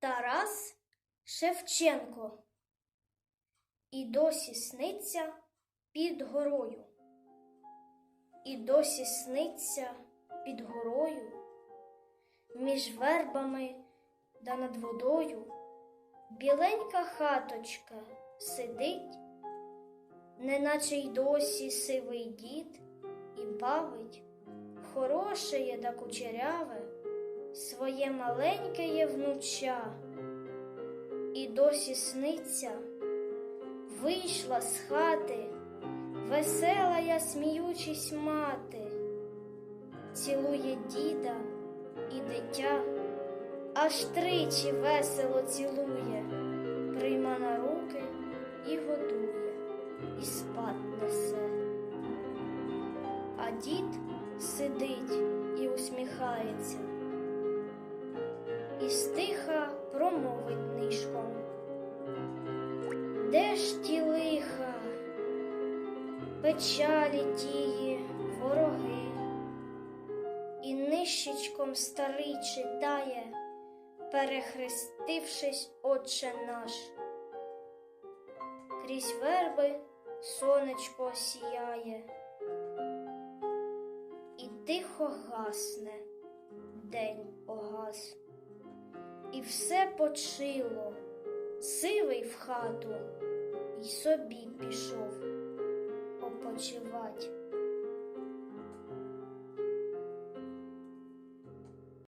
Тарас Шевченко. І досі сниться під горою. І досі сниться під горою, між вербами да над водою. Біленька хаточка сидить, неначе й досі сивий дід, і бавить хорошеє да кучеряве своє маленьке є внуча, і досі сниться, вийшла з хати, весела я сміючись мати, цілує діда і дитя, аж тричі весело цілує, прийма на руки і годує, і спать несе. А дід сидить і усміхається, нишком. Де ж ті лиха, печалі тії вороги, і нищечком старий читає, перехрестившись, Отче наш. Крізь верби сонечко сіяє, і тихо гасне, день погас, і все почило, сивий в хату, й собі пішов опочивать.